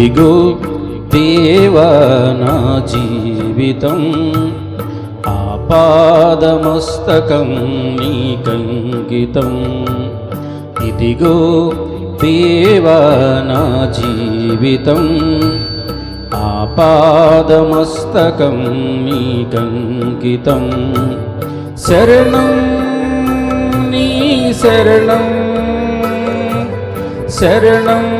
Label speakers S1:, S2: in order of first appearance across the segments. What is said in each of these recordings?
S1: ఇదిగో దేవా నా జీవితం ఆపాదమస్తకం నీకంకితం ఇదిగో దేవా నా జీవితం ఆపాదమస్తకం నీకంకితం శరణం నీ శరణం శరణం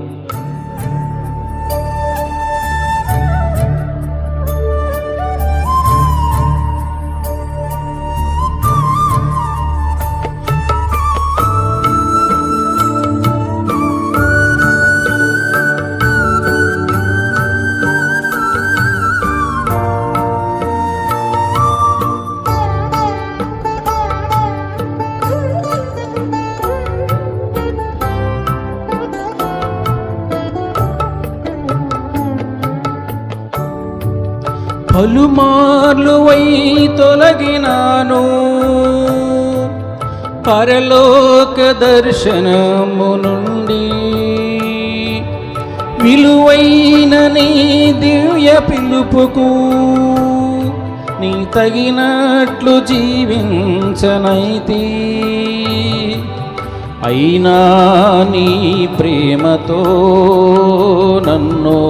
S1: పలుమార్లు వై తొలగినాను. పరలోక దర్శనము నుండి విలువైన నీ దివ్య పిలుపుకు నీ తగినట్లు జీవించనైతి. అయినా నీ ప్రేమతో నన్ను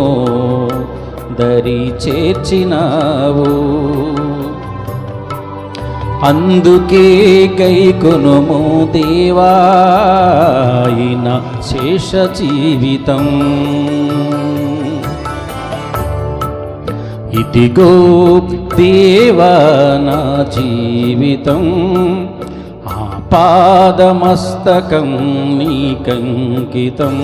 S1: దరి చేర్చినావు? అందుకే కైకొనుము దేవాయిన శేష జీవితం ఇదిగో దేవా నా జీవితం ఆపాదమస్తకం నీకంకితం.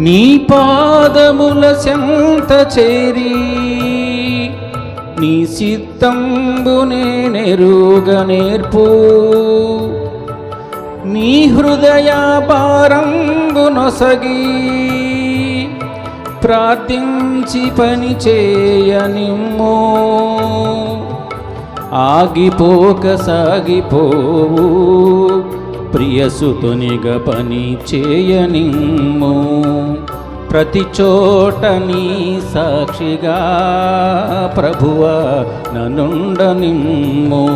S1: నీ పాదముల చెంత చేరి నీ సిత్తంబునే నెరుగ నేర్పు. నీ హృదయ భారంబు నొసగి ప్రార్థించి పని చేయనిమ్మో ఆగిపోక సాగిపోవు. ప్రియసుతునిగ పని చేయనిమ్ము. ప్రతి చోట నీ సాక్షిగా ప్రభువ ననుండనిమ్ము.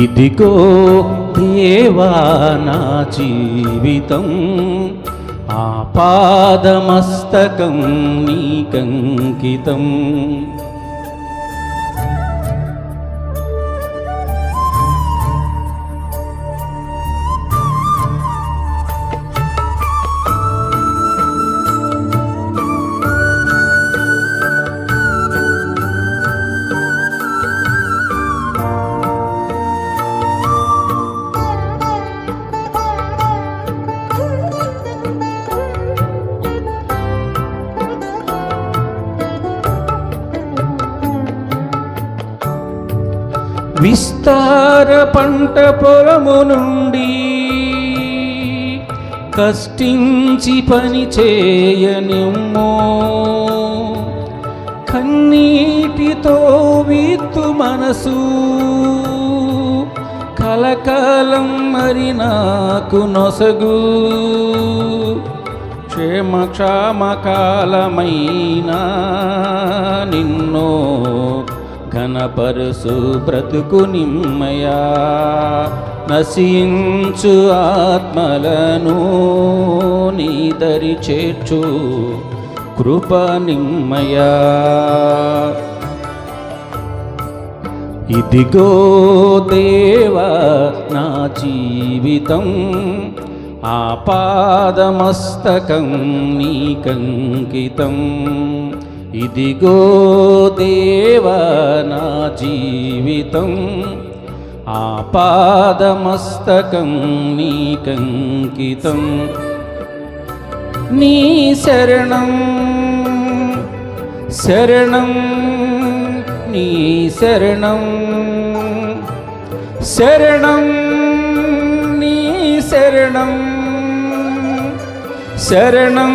S1: ఇదిగో దేవా నా జీవితం ఆపాదమస్తకం నీకంకితం. విస్తార పంట పొలము నుండి కష్టించి పని చేయనిమ్మో. కన్నీటితో విత్తు మనసు కలకాలం మరి నాకు నొసగు. క్షేమ క్షామకాలమైనా నిన్నో ఘనపరుసు బ్రతుకు నిమ్మయా. నశించు ఆత్మలను నీదరి చేర్చు కృప నిమ్మయా. ఇదిగో దేవా నా జీవితం ఆపాదమస్తకం నీకంకితం. ఇదిగో దేవా నా జీవితం ఆపాదమస్తకం నీకంకితం నీ శరణం శరణం నీ శరణం శరణం నీ శరణం శరణం